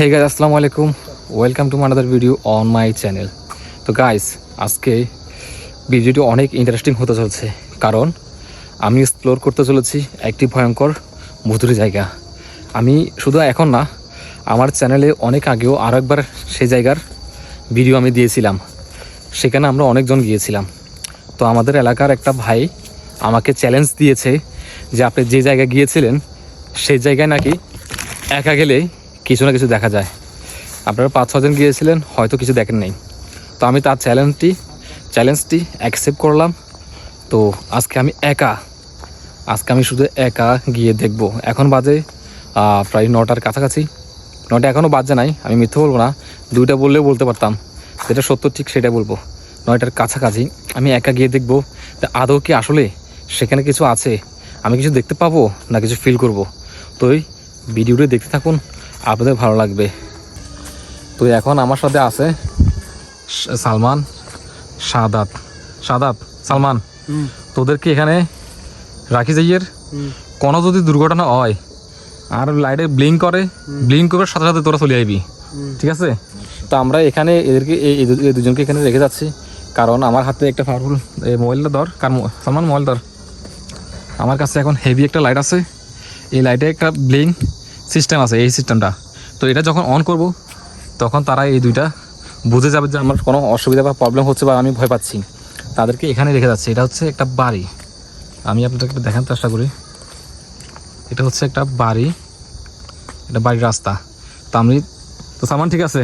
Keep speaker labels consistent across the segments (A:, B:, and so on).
A: হে guys আসসালামু আলাইকুম welcome to another video on my channel তো গাইস আজকে ভিডিওটি অনেক ইন্টারেস্টিং হতে চলছে। কারণ আমি এক্সপ্লোর করতে চলেছি একটি ভয়ঙ্কর ভুতুরি জায়গা। আমি শুধু এখন না, আমার চ্যানেলে অনেক আগেও আরও একবার সেই জায়গার ভিডিও আমি দিয়েছিলাম। সেখানে আমরা অনেকজন গিয়েছিলাম। তো আমাদের এলাকার একটা ভাই আমাকে চ্যালেঞ্জ দিয়েছে যে আপনি যে জায়গায় গিয়েছিলেন, সেই জায়গায় নাকি একা গেলে কিছু না কিছু দেখা যায়। আপনারা পাঁচ ছজন গিয়েছিলেন, হয়তো কিছু দেখেন নাই। তো আমি তার চ্যালেঞ্জটি চ্যালেঞ্জটি অ্যাকসেপ্ট করলাম। তো আজকে আমি একা, আজকে আমি শুধু একা গিয়ে দেখব। এখন বাজে প্রায় নটার কাছাকাছি। নটা এখনও বাজে নাই, আমি মিথ্যে বলব না, দুইটা বললেও বলতে পারতাম। যেটা সত্য ঠিক সেটা বলব। নয়টার কাছাকাছি আমি একা গিয়ে দেখব আদৌ কি আসলে সেখানে কিছু আছে, আমি কিছু দেখতে পাবো না কিছু ফিল করব। তো ভিডিওটি দেখতে থাকুন। আপনাদের ভালো লাগবে। তো এখন আমার সাথে আছে সালমান সাদাত। সাদাত সালমান তোদেরকে এখানে রাখি যাইয়ের কোনো যদি দুর্ঘটনা হয় আর লাইটে ব্লিং করে ব্লিং করার সাথে সাথে তোরা চলে আইবি। ঠিক আছে? তো আমরা এখানে এদেরকে এই দুজনকে এখানে রেখে যাচ্ছি। কারণ আমার হাতে একটা পাওয়ারফুল এই মোবাইলটা ধর। কার সালমান মোবাইল ধর। আমার কাছে এখন হেভি একটা লাইট আছে। এই লাইটে একটা ব্লিঙ্ক সিস্টেম আছে এই সিস্টেমটা তো এটা যখন অন করব তখন তারা এই দুইটা বুঝে যাবে যে আমার কোনো অসুবিধা বা প্রবলেম হচ্ছে বা আমি ভয় পাচ্ছি। তাদেরকে এখানে রেখে যাচ্ছে। এটা হচ্ছে একটা বাড়ি। আমি আপনাদেরকে দেখার চেষ্টা করি। এটা হচ্ছে একটা বাড়ি। এটা বাড়ির রাস্তা। তো আমি তো সামান ঠিক আছে?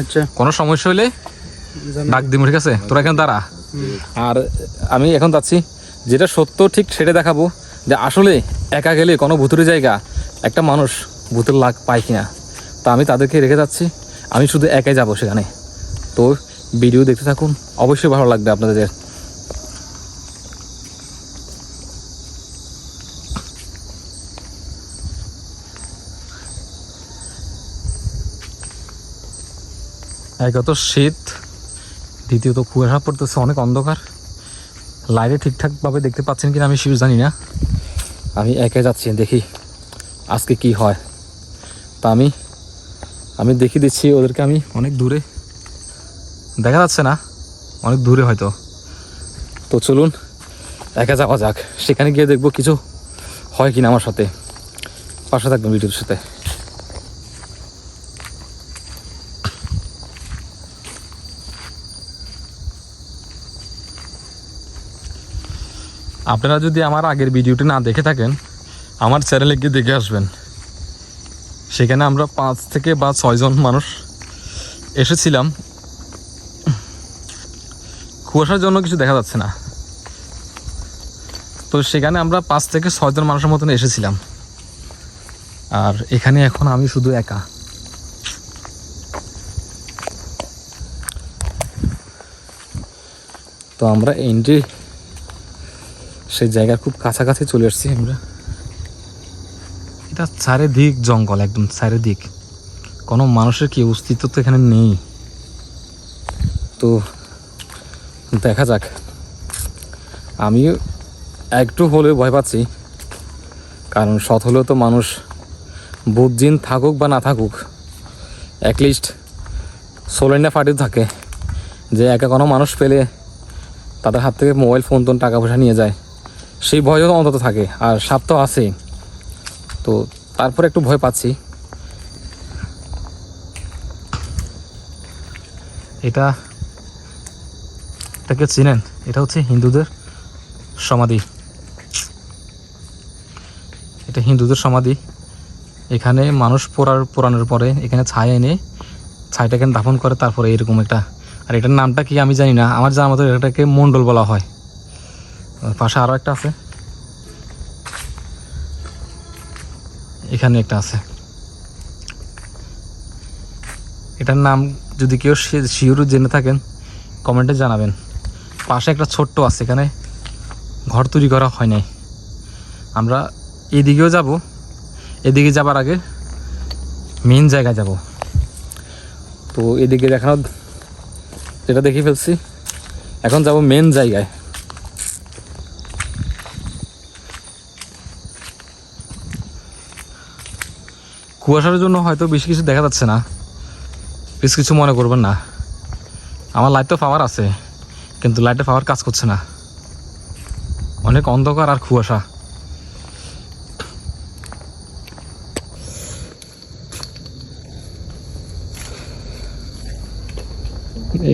B: আচ্ছা।
A: কোনো সমস্যা হলে ডাক দিব ঠিক আছে? তোরা এখানে দাঁড়া। আর আমি এখন যাচ্ছি যেটা সত্য ঠিক সেটা দেখাবো যে আসলে একা গেলে কোনো ভুতুরি জায়গা একটা মানুষ ভূতের লাগ পায় কিনা। তা আমি তাদেরকে রেখে যাচ্ছি। আমি শুধু একাই যাব সেখানে। তো ভিডিও দেখতে থাকুন। অবশ্যই ভালো লাগবে আপনাদের। একে তো শীত, দ্বিতীয়ত কুয়াশা পড়তেছে, অনেক অন্ধকার। লাইটে ঠিকঠাকভাবে দেখতে পাচ্ছেন কিনা আমি শিওর জানি না। আমি একে যাচ্ছি, দেখি আজকে কি হয়। তা আমি আমি দেখিয়ে দিচ্ছি ওদেরকে আমি অনেক দূরে। দেখা যাচ্ছে না, অনেক দূরে হয়তো। তো চলুন, একা যাওয়া যাক। সেখানে গিয়ে দেখব কিছু হয় কিনা আমার সাথে। পাশে থাকবেন ভিডিওর সাথে। আপনারা যদি আমার আগের ভিডিওটি না দেখে থাকেন, আমার চ্যানেলে গিয়ে দেখে আসবেন। সেখানে আমরা পাঁচ থেকে বা ছয়জন মানুষ এসেছিলাম। কুয়াশার জন্য কিছু দেখা যাচ্ছে না। তো সেখানে আমরা পাঁচ থেকে ছয়জন মানুষের মতন এসেছিলাম। আর এখানে এখন আমি শুধু একা। তো আমরা এন্ট্রি সেই জায়গার খুব কাছাকাছি চলে এসেছি আমরা। এটা চারিদিক জঙ্গল, একদম চারিদিক। কোনো মানুষের কি অস্তিত্ব তো এখানে নেই। তো দেখা যাক। আমি একটু হলেও ভয় পাচ্ছি। কারণ সৎ হলেও তো মানুষ বুদ্ধিন থাকুক বা না থাকুক অ্যাটলিস্ট সোলেন্ডা ফাটি থাকে যে একা কোনো মানুষ পেলে তাদের হাত থেকে মোবাইল ফোন টোন টাকা পয়সা নিয়ে যায়। সেই ভয়ও অন্তত থাকে, আর সাপ তো আছেই। তো তারপরে একটু ভয় পাচ্ছি। এটা এটাকে চিনেন? এটা হচ্ছে হিন্দুদের সমাধি। এটা হিন্দুদের সমাধি। এখানে মানুষ পোড়ার, পোড়ানোর পরে এখানে ছাই এনে ছাইটা এখানে দাফন করে তারপরে এরকম একটা। আর এটার নামটা কি আমি জানি না। আমার জানার মতো এটাকে মণ্ডল বলা হয়। পাশে আরও একটা আছে। এখানে একটা আছে। এটার নাম যদি কেউ শিওর জেনে থাকেন, কমেন্টে জানাবেন। পাশে একটা ছোট্ট আছে, এখানে ঘর তৈরি করা হয় নাই। আমরা এদিকেও যাব, এদিকে যাবার আগে মেন জায়গায় যাব। তো এদিকে দেখানো যেটা দেখে ফেলছি, এখন যাব মেন জায়গায়। কুয়াশার জন্য হয়তো বেশি কিছু দেখা যাচ্ছে না। প্লিজ কিছু মনে করবেন না। আমার লাইট তো পাওয়ার আছে, কিন্তু লাইটে পাওয়ার কাজ করছে না। অনেক অন্ধকার আর কুয়াশা।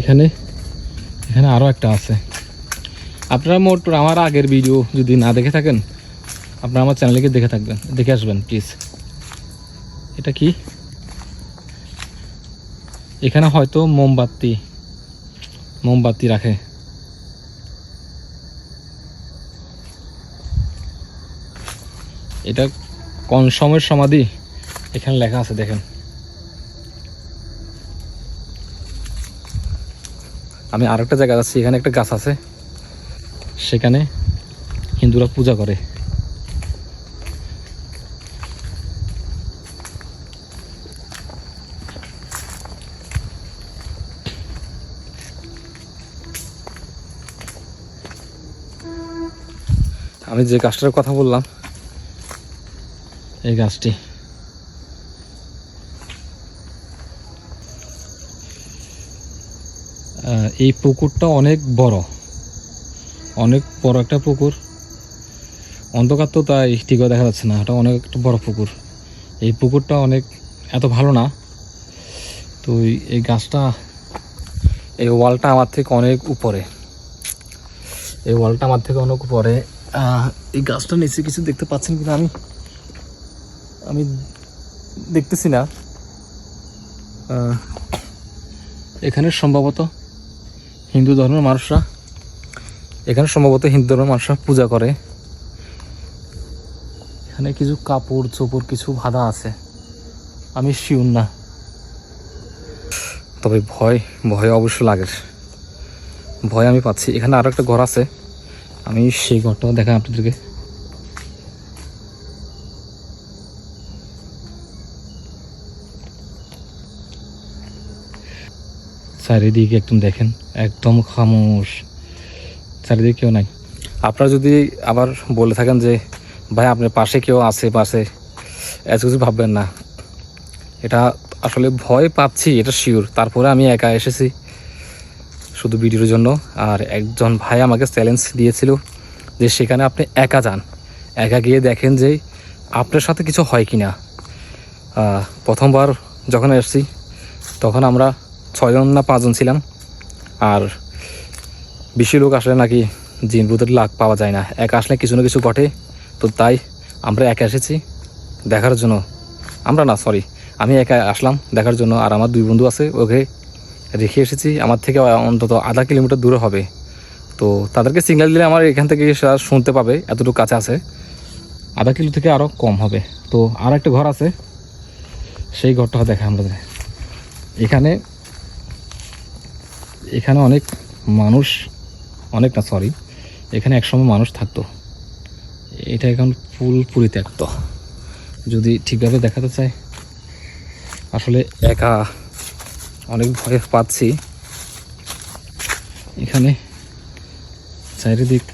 A: এখানে এখানে আরও একটা আছে। আপনারা মোট আমার আগের ভিডিও যদি না দেখে থাকেন, আপনারা আমার চ্যানেলকে দেখে থাকবেন, দেখে আসবেন প্লিজ এটা কি? এখানে হয়তো মোমবাতি মোমবাতি রাখে। এটা কোন সময়ের সমাধি? এখানে লেখা আছে, দেখেন। আমি আরেকটা জায়গা যাচ্ছি, এখানে একটা গাছ আছে। সেখানে হিন্দুরা পূজা করে। আমি যে গাছটার কথা বললাম, এই গাছটি। এই পুকুরটা অনেক বড়। অনেক বড় একটা পুকুর। অন্ধকার তো তাই ঠিকও দেখা যাচ্ছে না, এটা অনেক একটা বড় পুকুর। এই পুকুরটা অনেক, এত ভালো না। তো এই- গাছটা, এই ওয়ালটা আমার থেকে অনেক উপরে। এই ওয়ালটা আমার থেকে অনেক উপরে। এই গাছটা নিচে কিছু দেখতে পাচ্ছেন কিনা আমি আমি দেখতেছি না। এখানে সম্ভবত হিন্দু ধর্মের মানুষরা এখানে সম্ভবত হিন্দু ধর্মের মানুষরা পূজা করে। এখানে কিছু কাপড় চোপড় কিছু বাঁধা আছে। আমি শিউর না। তবে ভয় ভয় অবশ্য লাগে। ভয় আমি পাচ্ছি। এখানে আরও একটা ঘর আছে। আমি সেই ঘরটাও দেখাই আপনাদেরকে। চারিদিকে একদম দেখেন, একদম খামোশ। চারিদিকে কেউ নাই। আপনারা যদি আবার বলে থাকেন যে, ভাই, আপনার পাশে কেউ আছে, পাশে, এত কিছু ভাববেন না। এটা আসলে ভয় পাচ্ছি, এটা শিওর তারপরে আমি একা এসেছি। শুধু ভিডিওর জন্য। আর একজন ভাই আমাকে চ্যালেঞ্জ দিয়েছিল যে সেখানে আপনি একা যান। একা গিয়ে দেখেন যে আপনার সাথে কিছু হয় কি না প্রথমবার যখন এসেছি তখন আমরা ছয়জন না পাঁচজন ছিলাম। আর বেশি লোক আসলে নাকি জিন ভূতের লাভ পাওয়া যায় না। একা আসলে কিছু না কিছু ঘটে। তো তাই আমরা একা এসেছি দেখার জন্য। আমরা না সরি আমি একা আসলাম দেখার জন্য। আর আমার দুই বন্ধু আছে, ওকে রেখে এসেছি। আমার থেকে অন্তত আধা কিলোমিটার দূরে হবে। তো তাদেরকে সিগন্যাল দিলে আমার এখান থেকে সে শুনতে পাবে, এতটুকু কাছে আছে। আধা কিলো থেকে আরও কম হবে। তো আর একটা ঘর আছে। সেই ঘরটা দেখা আমাদের এখানে এখানে অনেক মানুষ, অনেক না সরি এখানে একসময় মানুষ থাকতো। এটা এখন ফুল পরিত্যক্ত। যদি ঠিকভাবে দেখাতে চাই। আসলে একা অনেক ভয় পাচ্ছি। এখানে চারিদিক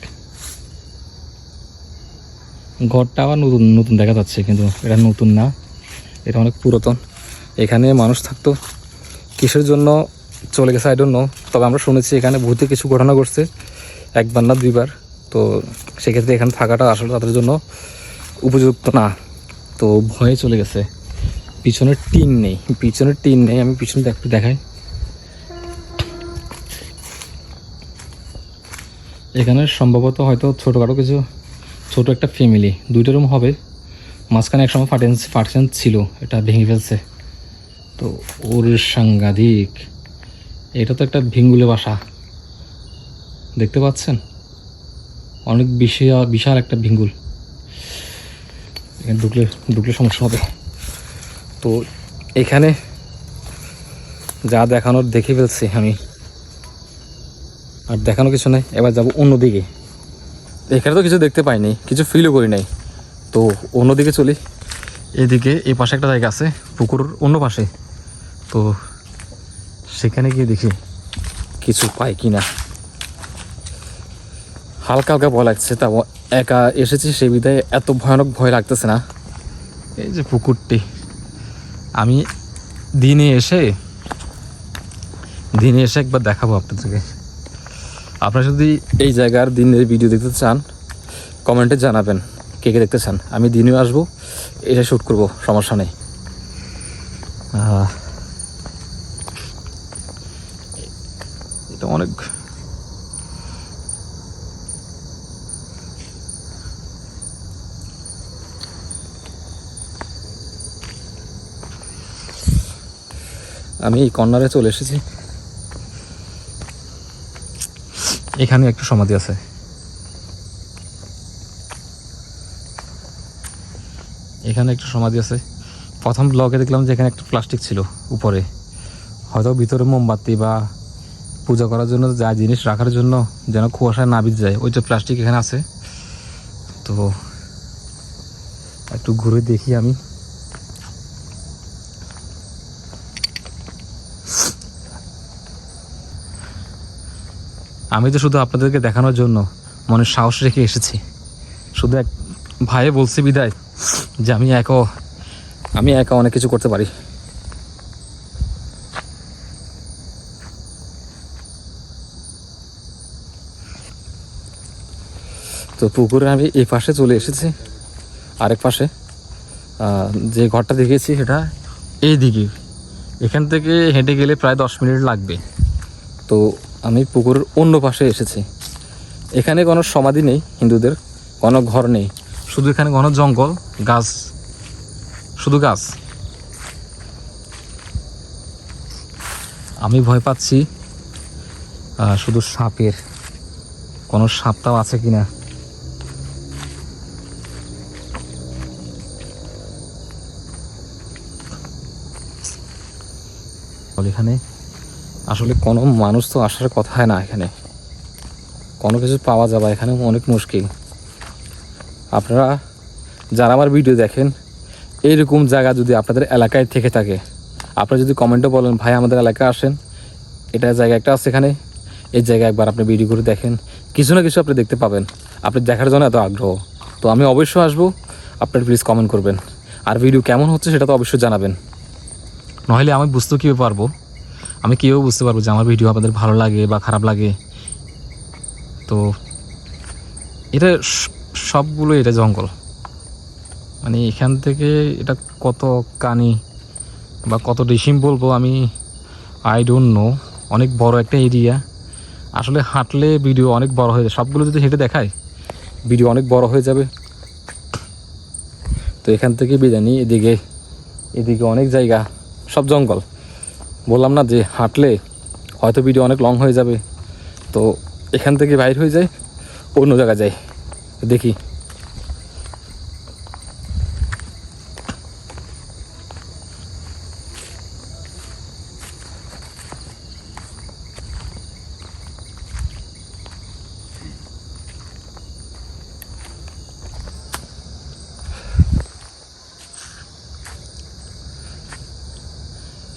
A: ঘরটা আবার নতুন নতুন দেখা যাচ্ছে, কিন্তু এটা নতুন না। এটা অনেক পুরাতন। এখানে মানুষ থাকতো। কিসের জন্য চলে গেছে আই ডোন্ট নো তবে আমরা শুনেছি এখানে ভূতে কিছু ঘটনা ঘটছে, একবার না দুইবার। তো সেক্ষেত্রে এখানে থাকাটা আসলে তাদের জন্য উপযুক্ত না। তো ভয়ে চলে গেছে। পিছনের টিন নেই, পিছনের টিন নেই, আমি পিছনে একটু দেখাই। এখানে সম্ভবত হয়তো ছোটোখাটো কিছু, ছোট একটা ফ্যামিলি দুইটা রুম হবে। মাঝখানে একসময় ফাটেন, ফাটছেন ছিল, এটা ভেঙে ফেলছে। তো ওর সাংঘাতিক, এটা তো একটা ভিঙ্গুলে বাসা। দেখতে পাচ্ছেন? অনেক বিশাল বিশাল একটা ভিঙ্গুল। এখানে ঢুকলে ঢুকলে সমস্যা হবে। তো এখানে যা দেখানোর দেখে ফেলছি আমি। আর দেখানো কিছু নেই, এবার যাব অন্যদিকে। এখানে তো কিছু দেখতে পাইনি, কিছু ফিলও করি নাই। তো অন্যদিকে চলি। এদিকে এই পাশে একটা জায়গা আছে পুকুর অন্য পাশে। তো সেখানে গিয়ে দেখি কিছু পাই কি না হালকা হালকা ভয় লাগছে তা একা এসেছি সেই বিধায় এত ভয়ানক ভয় লাগতেছে না। এই যে পুকুরটি। আমি দিনে এসে দিনে এসে একবার দেখাবো আপনাদেরকে। আপনারা যদি এই জায়গার দিনের ভিডিও দেখতে চান কমেন্টে জানাবেন কে কে দেখতে চান। আমি দিনেও আসব, এটা শ্যুট করব, সমস্যা নেই আহ, এটা অনেক আমি এই কর্নারে চলে এসেছি। এখানে একটু সমাধি আছে। এখানে একটু সমাধি আছে। প্রথম ব্লগে দেখলাম যে এখানে একটা প্লাস্টিক ছিল উপরে। হয়তো ভিতরে মোমবাতি বা পূজা করার জন্য যা জিনিস রাখার জন্য যেন কুয়াশায় না যায়। যে প্লাস্টিক এখানে আছে। তো একটু ঘুরে দেখি আমি। আমি তো শুধু আপনাদেরকে দেখানোর জন্য মনে সাহস রেখে এসেছি। শুধু এক ভাইয়ে বলছে বিদায় যে আমি একা আমি একা অনেক কিছু করতে পারি। তো পুকুরে আমি এই পাশে চলে এসেছি। আরেক পাশে যে ঘরটা দেখেছি সেটা এই দিকে এখান থেকে হেঁটে গেলে প্রায় দশ মিনিট লাগবে। তো আমি পুকুরের অন্য পাশে এসেছি। এখানে কোনো সমাধি নেই, হিন্দুদের। কোনো ঘর নেই। শুধু এখানে কোনো জঙ্গল, গাছ। শুধু গাছ। আমি ভয় পাচ্ছি শুধু সাপের। কোনো সাপটাও আছে কিনা? এখানে। আসলে কোনো মানুষ তো আসার কথা হয় না এখানে। কোনো কিছু পাওয়া যাবে এখানে অনেক মুশকিল। আপনারা যারা আমার ভিডিও দেখেন, এইরকম জায়গা যদি আপনাদের এলাকায় থেকে থাকে, আপনারা যদি কমেন্টও বলেন, ভাই, আমাদের এলাকায় আসেন। এটা জায়গা একটা আছে এখানে। এই জায়গায় একবার আপনি ভিডিও করে দেখেন। কিছু না কিছু আপনি দেখতে পাবেন। আপনি দেখার জন্য এত আগ্রহ। তো আমি অবশ্যই আসব। আপনার প্লিজ কমেন্ট করবেন। আর ভিডিও কেমন হচ্ছে সেটা তো অবশ্যই জানাবেন। নইলে আমি বুঝতেও কীভাবে পারব? আমি কেউ বুঝতে পারব যে আমার ভিডিও আপনাদের ভালো লাগে বা খারাপ লাগে? তো এটা সবগুলো এটা জঙ্গল। মানে এখান থেকে এটা কত কানি বা কত ডিসিম বলব আমি আই ডোন্ট নো অনেক বড় একটা এরিয়া আসলে হাঁটলে ভিডিও অনেক বড় হয়ে যায়। সবগুলো যদি হেঁটে দেখায়, ভিডিও অনেক বড় হয়ে যাবে। তো এখান থেকে বিদায় নিই এদিকে এদিকে অনেক জায়গা, সব জঙ্গল। বললাম না যে হাঁটলে হয়তো ভিডিও অনেক লং হয়ে যাবে। তো এখান থেকে বাইর হয়ে যায় অন্য জায়গায় যাই। দেখি।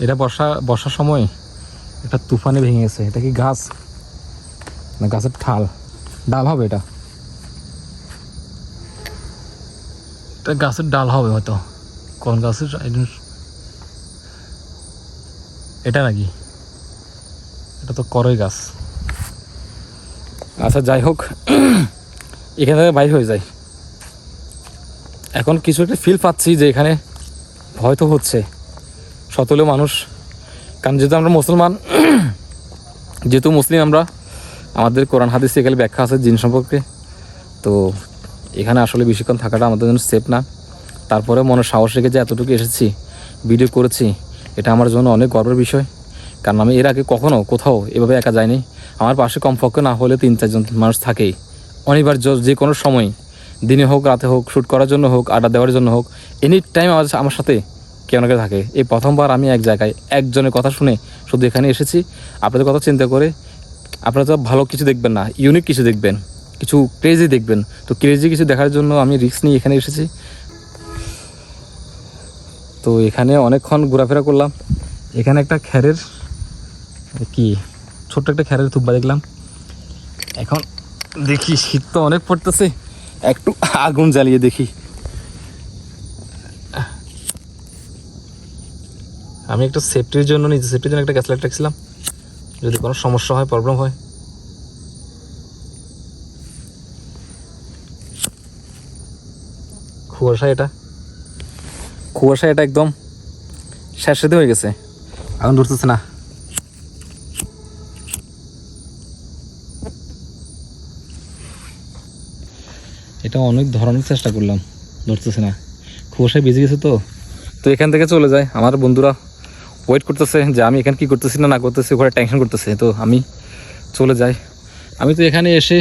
A: এটা বর্ষা, বর্ষার সময় এটা তুফানে ভেঙে গেছে। এটা কি গাছ? না, গাছের ঠাল। ডাল হবে এটা? এটা গাছের ডাল হবে হয়তো। কোন গাছের? এটা নাকি? এটা তো করই গাছ। আচ্ছা যাই হোক। এখান থেকে বাইর হয়ে যায় এখন কিছু একটা ফিল পাচ্ছি যে এখানে ভয় তো হচ্ছে। সতলে মানুষ। কারণ যেহেতু আমরা মুসলমান, যেহেতু মুসলিম আমরা, আমাদের কোরআন হাদিস এখানে ব্যাখ্যা আছে জিন সম্পর্কে। তো এখানে আসলে বেশিক্ষণ থাকাটা আমাদের জন্য সেফ না। তারপরে মনে সাহস রেখে যে এতটুকু এসেছি ভিডিও করেছি, এটা আমার জন্য অনেক গর্বের বিষয়। কারণ আমি এর আগে কখনও কোথাও এভাবে একা যাইনি। আমার পাশে কমপক্ষে না হলে তিন চারজন মানুষ থাকেই। অনিবার্য যে কোনো সময়, দিনে হোক, রাতে হোক শ্যুট করার জন্য হোক, আড্ডা দেওয়ার জন্য হোক এনি টাইম আমার আমার সাথে কেউ না কেউ থাকে? এই প্রথমবার আমি এক জায়গায় একজনের কথা শুনে শুধু এখানে এসেছি। আপনাদের কথা চিন্তা করে আপনারা তো ভালো কিছু দেখবেন না ইউনিক কিছু দেখবেন, কিছু ক্রেজি দেখবেন। তো ক্রেজি কিছু দেখার জন্য আমি রিস্ক নিয়ে এখানে এসেছি। তো এখানে অনেকক্ষণ ঘোরাফেরা করলাম। এখানে একটা খ্যারের কি? ছোট্ট একটা খ্যারের থুব্বা দেখলাম। এখন দেখি শীত তো অনেক পড়তেছে, একটু আগুন জ্বালিয়ে দেখি। আমি একটা সেফটির জন্য নিজে সেফটির জন্য একটা গ্যাস লাইট রাখছিলাম। যদি কোনো সমস্যা হয় প্রবলেম হয়। কুয়াশা এটা। কুয়াশা এটা একদম শেষেতে হয়ে গেছে। এখন ধরতেছে না। এটা অনেক ধরনের চেষ্টা করলাম ধরতেছে না। কুয়াশায় বেজে গেছে তো। তো এখান থেকে চলে যায়। আমার বন্ধুরা ওয়েট করতেছে যে আমি এখানে কি করতেছি না না করতেছি ঘরে টেনশন করতেছে, তো আমি চলে যাই। আমি তো এখানে এসে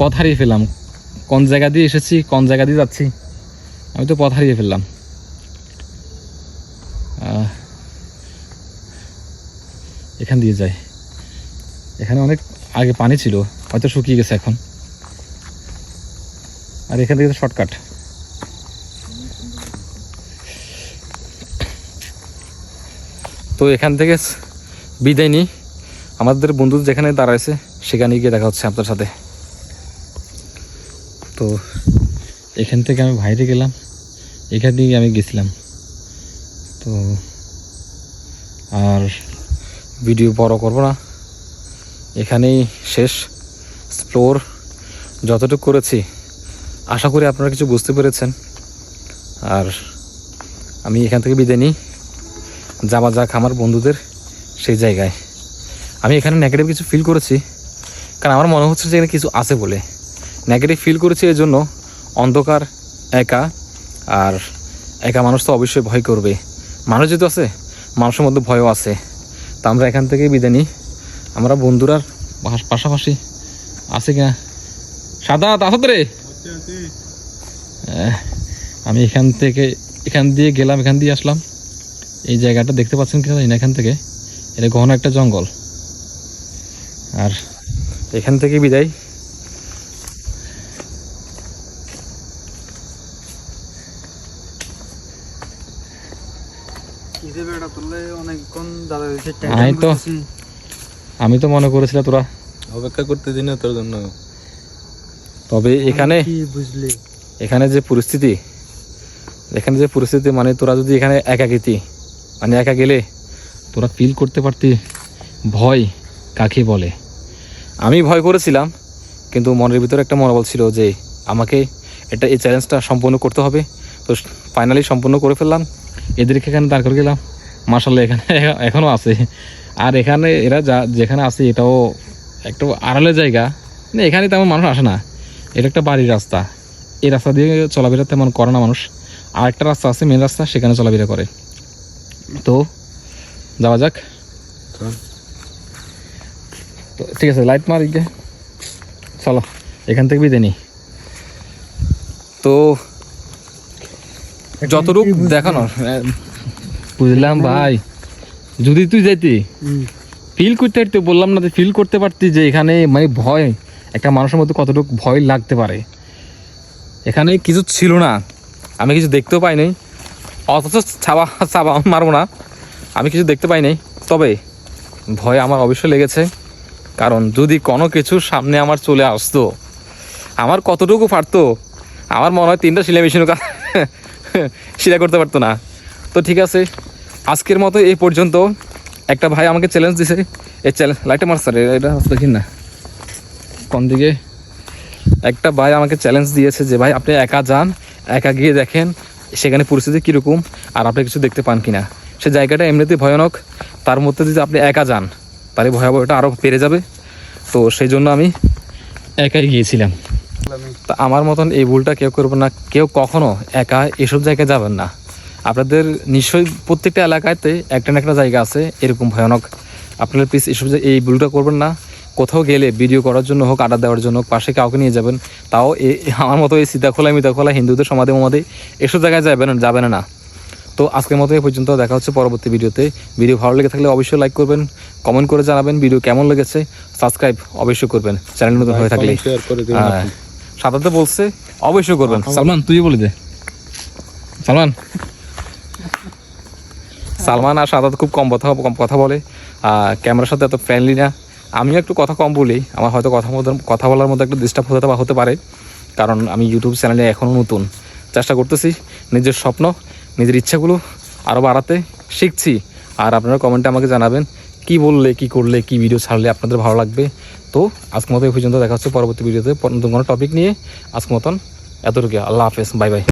A: পথ হারিয়ে ফেললাম। কোন জায়গা দিয়ে এসেছি, কোন জায়গা দিয়ে যাচ্ছি, আমি তো পথ হারিয়ে ফেললাম। এখান দিয়ে যাই। এখানে অনেক আগে পানি ছিল, হয়তো শুকিয়ে গেছে এখন। আর এখান থেকে শর্টকাট তো এখান থেকে বিদায় নিই। আমাদের বন্ধু যেখানে দাঁড়াইছে, সেখানে গিয়ে দেখা হচ্ছে আপনার সাথে। তো এখান থেকে আমি বাইরে গেলাম। এখান থেকে আমি গেছিলাম। তো আর ভিডিও বড় করব না। এখানেই শেষ। এক্সপ্লোর যতটুকু করেছি। আশা করি আপনারা কিছু বুঝতে পেরেছেন। আর আমি এখান থেকে বিদায় নিই। যাওয়া যাক আমার বন্ধুদের সেই জায়গায়। আমি এখানে নেগেটিভ কিছু ফিল করেছি কারণ আমার মনে হচ্ছে যে এখানে কিছু আছে বলে। নেগেটিভ ফিল করেছি এই জন্য অন্ধকার একা আর একা মানুষ তো অবশ্যই ভয় করবে। মানুষ যেহেতু আছে মানুষের মধ্যে ভয়ও আছে। তা আমরা এখান থেকে বিদায় নিই। আমরা বন্ধুরার পাশ- পাশাপাশি আছে কিনা? সাদা আসত রে আহ, আমি এখান থেকে এখান দিয়ে গেলাম এখান দিয়ে আসলাম। এই জায়গাটা দেখতে পাচ্ছেন কিনা জানি না এখান থেকে। এটা ঘন একটা জঙ্গল। আর এখান থেকে বিদায়। আমি তো। আমি তো মনে করেছিলাম তোরা
B: অপেক্ষা করতে দিন তোর জন্য।
A: তবে এখানে
B: বুঝলি?
A: এখানে যে পরিস্থিতি এখানে যে পরিস্থিতি মানে তোরা যদি এখানে একা গেতি মানে একা গেলে তোরা ফিল করতে পারতি ভয় কাকে বলে। আমি ভয় করেছিলাম, কিন্তু মনের ভিতরে একটা মনোবল ছিল যে আমাকে এটা, এই চ্যালেঞ্জটা সম্পূর্ণ করতে হবে। তো ফাইনালি সম্পূর্ণ করে ফেললাম। এদেরকে এখানে দাঁড় করে গেলাম। মার্শাল্লাহ এখানে এখনও আছে। আর এখানে এরা যা, যেখানে আছে এটাও একটু আড়ালের জায়গা। মানে এখানে তেমন মানুষ আসে না। এটা একটা বাড়ির রাস্তা। এই রাস্তা দিয়ে চলাফেরা তেমন করে না মানুষ। আর একটা রাস্তা আছে মেন রাস্তা, সেখানে চলাফেরা করে। তো যাওয়া যাক। তো ঠিক আছে লাইট মার গিয়ে চলো এখান থেকে বিদে নি তো যতটুক দেখানো বুঝলাম। ভাই। যদি তুই যাইতি ফিল করতে পারতি বললাম না ফিল করতে পারতি যে এখানে মানে ভয় একটা মানুষের মধ্যে কতটুকু ভয় লাগতে পারে। এখানে কিছু ছিল না আমি কিছু দেখতেও পাইনি। অথচ ছাবা ছাবা মারবো না। আমি কিছু দেখতে পাইনি। তবে ভয় আমার অবশ্যই লেগেছে। কারণ যদি কোনো কিছু সামনে আমার চলে আসতো, আমার কতটুকু পারতো, আমার মনে হয় তিনটা সিলাই মেশিনও সিলাই করতে পারতো না। তো ঠিক আছে, আজকের মতো এই পর্যন্ত। একটা ভাই আমাকে চ্যালেঞ্জ দিছে। এই চ্যালেঞ্জ লাইটটা মারছে রে এটা দেখি না। কোন দিকে? একটা ভাই আমাকে চ্যালেঞ্জ দিয়েছে যে, ভাই, আপনি একা যান, একা গিয়ে দেখেন সেখানে পরিস্থিতি কীরকম আর আপনি কিছু দেখতে পান কি না সে জায়গাটা এমনিতেই ভয়ানক। তার মধ্যে যদি আপনি একা যান, তাহলে ভয়াবহটা আরও বেড়ে যাবে। তো সেই জন্য আমি একাই গিয়েছিলাম। তা আমার মতন এই ভুলটা কেউ করবেন না। কেউ কখনো একা এসব জায়গায় যাবেন না। আপনাদের নিশ্চয়ই প্রত্যেকটা এলাকাতে একটা না একটা জায়গা আছে, এরকম ভয়ানক। আপনারা প্লিজ এসব এই ভুলটা করবেন না। কোথাও গেলে ভিডিও করার জন্য হোক আড্ডা দেওয়ার জন্য হোক, পাশে কাউকে নিয়ে যাবেন তাও এ- আমার মতো এই সীতাখোলা মিতাখোলা হিন্দুদের সমাধি মমাধি এসব জায়গায় যাবেন যাবেন না। তো আজকের মতো এই পর্যন্ত দেখা হচ্ছে পরবর্তী ভিডিওতে। ভিডিও ভালো লেগে থাকলে অবশ্যই লাইক করবেন কমেন্ট করে জানাবেন ভিডিও কেমন লেগেছে সাবস্ক্রাইব অবশ্যই করবেন চ্যানেল নতুন হয়ে থাকলে।
B: শেয়ার করে দিন
A: হ্যাঁ বলছে অবশ্যই করবেন। সালমান তুই বলে দে। সালমান। সালমান আর সাদাত খুব কম কথা কম কথা বলে। আর ক্যামেরার সাথে এত ফ্রেন্ডলি না। আমিও একটু কথা কম বলি। আমার হয়তো কথা মধ্যে কথা বলার মধ্যে একটু ডিস্টার্ব হতে হতে পারে। কারণ আমি ইউটিউব চ্যানেলে এখনও নতুন। চেষ্টা করতেছি নিজের স্বপ্ন, নিজের ইচ্ছাগুলো আরও বাড়াতে শিখছি। আর আপনারা কমেন্টে আমাকে জানাবেন, কি বললে, কি করলে, কি ভিডিও ছাড়লে আপনাদের ভালো লাগবে। তো আজকের মতো এই পর্যন্ত দেখা হচ্ছে পরবর্তী ভিডিওতে নতুন কোনো টপিক নিয়ে আজকের মতন এতটুকু আল্লাহ হাফেজ বাই বাই